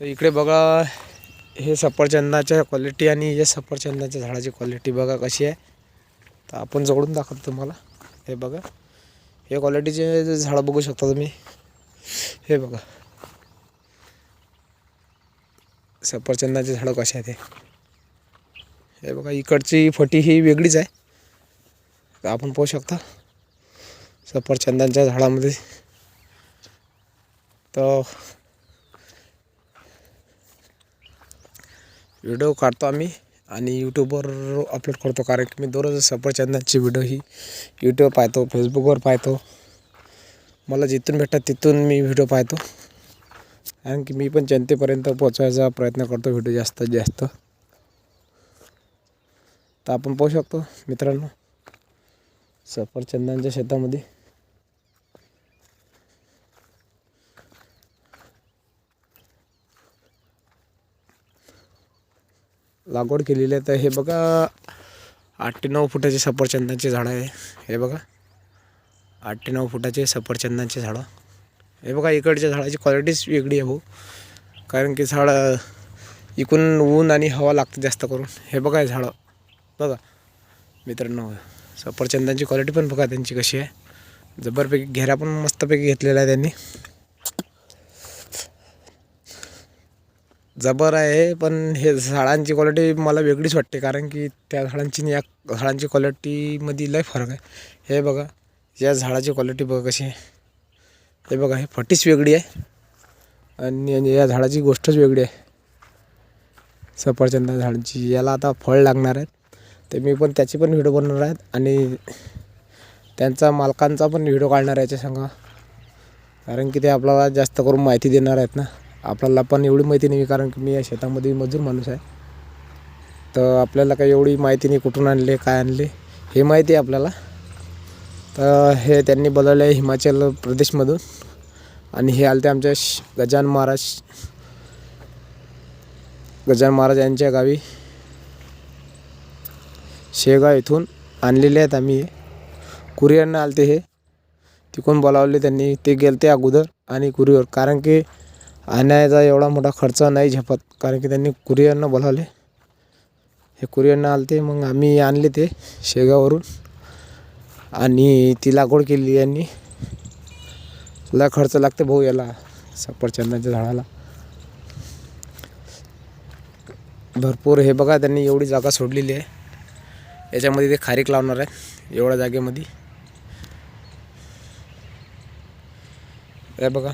तर इकडे बघा हे सफरचंदाच्या क्वालिटी आणि हे सफरचंदाच्या झाडाची क्वालिटी बघा कशी आहे. तर आपण जवळून दाखवतो तुम्हाला. हे बघा. हे क्वालिटीचे जे झाडं बघू शकता तुम्ही. हे बघा. सफरचंदाचे झाडं कसे आहे ते हे बघा इकडची फटी ही वेगळीच आहे. तर आपण पाहू शकता. सफरचंदाच्या झाडामध्ये. तर व्हिडिओ काढतो आम्ही आणि यूट्यूबवर अपलोड करतो कारण की मी दररोज सफरचंदाची व्हिडिओ ही यूट्यूब पाहतो फेसबुकवर पाहतो. मला जिथून भेटतात तिथून मी व्हिडिओ पाहतो. कारण की मी पण जनतेपर्यंत पोचवायचा प्रयत्न करतो व्हिडिओ जास्तीत जास्त. तर आपण पाहू शकतो मित्रांनो सफरचंदांच्या शेतामध्ये. लागवड केलेली आहे. तर हे बघा आठ ते नऊ फुटाचे सफरचंदाचे झाडं आहे. हे बघा आठ ते नऊ फुटाचे सफरचंदाचे झाडं. हे बघा इकडच्या झाडाची क्वालिटीच वेगळी आहे भाऊ कारण की झाडं इकून ऊन आणि हवा लागते जास्त करून. हे बघा हे झाडं. बघा मित्रांनो सफरचंदांची क्वालिटी पण बघा त्यांची कशी आहे. जबरपैकी घेरा पण मस्तपैकी घेतलेला आहे त्यांनी. जबर आहे पण हे झाडांची क्वालिटी मला वेगळीच वाटते. कारण की त्या झाडांची आणि या झाडांची क्वालिटीमध्ये लय फरक आहे. हे बघा या झाडाची क्वालिटी बघा कशी आहे. हे बघा हे फटीच वेगळी आहे. आणि आणि या झाडाची गोष्टच वेगळी आहे. सफरचंद झाडांची याला आता फळ लागणार आहेत. ते मी पण त्याची पण व्हिडिओ बनवणार आहेत. आणि त्यांचा मालकांचा पण व्हिडिओ काढणार आहे याच्या संग. कारण की ते आपल्याला जास्त करून माहिती देणार आहेत ना. आपल्याला पण एवढी माहिती नाही कारण की मी या शेतामध्ये मजूर माणूस आहे. तर आपल्याला काही एवढी माहिती नाही कुठून आणले काय आणले हे माहिती आहे आपल्याला. तर हे त्यांनी बोलवलं आहे हिमाचल प्रदेशमधून आणि हे आलते ते आमच्या श गजान महाराज गजान महाराज यांच्या गावी. शेगाव इथून आणलेले आहेत आम्ही हे. कुरिअरनं आले हे. तिकडून बोलावले त्यांनी ते गेले अगोदर आणि कुरिअर. कारण की आणायचा एवढा मोठा खर्च नाही झेपत कारण की त्यांनी कुरिअरनं बोलावले. हे कुरिअरनं आले ते मग आम्ही आणले ते शेगाववरून. आणि ती लागवड केली यांनी. लय खर्च लागते भाऊ याला सफरचंदाच्या झाडाला. भरपूर हे बघा त्यांनी एवढी जागा सोडलेली आहे. याच्यामध्ये ते खारीक लावणार आहे एवढ्या जागेमध्ये. हे बघा.